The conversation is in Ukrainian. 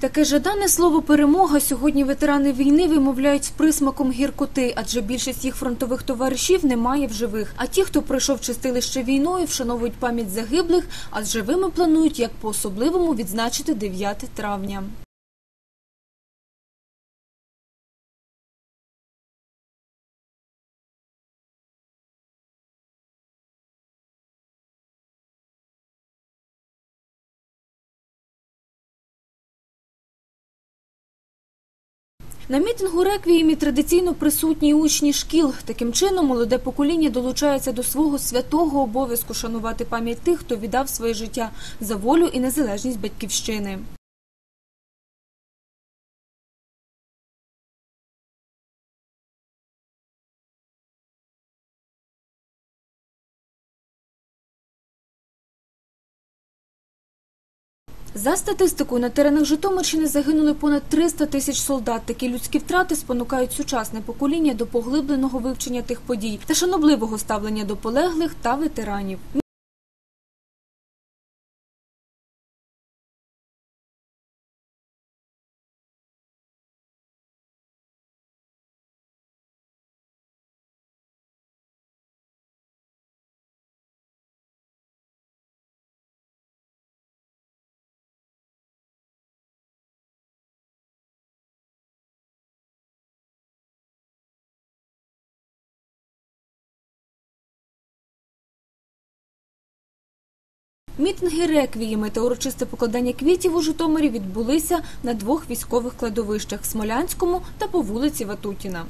Таке жадане слово перемога сьогодні ветерани війни вимовляють з присмаком гіркоти, адже більшість їх фронтових товаришів немає в живих. А ті, хто пройшов чистилище війною, вшановують пам'ять загиблих, а з живими планують як по особливому відзначити 9 травня. На мітингу реквіємі традиційно присутні учні шкіл. Таким чином, молоде покоління долучається до свого святого обов'язку шанувати пам'ять тих, хто віддав своє життя за волю і незалежність батьківщини. За статистикою, на теренах Житомирщини загинули понад 300 тисяч солдат. Такі людські втрати спонукають сучасне покоління до поглибленого вивчення тих подій та шанобливого ставлення до полеглих та ветеранів. Мітинги реквіями та урочисте покладання квітів у Житомирі відбулися на двох військових кладовищах – Смолянському та по вулиці Ватутіна.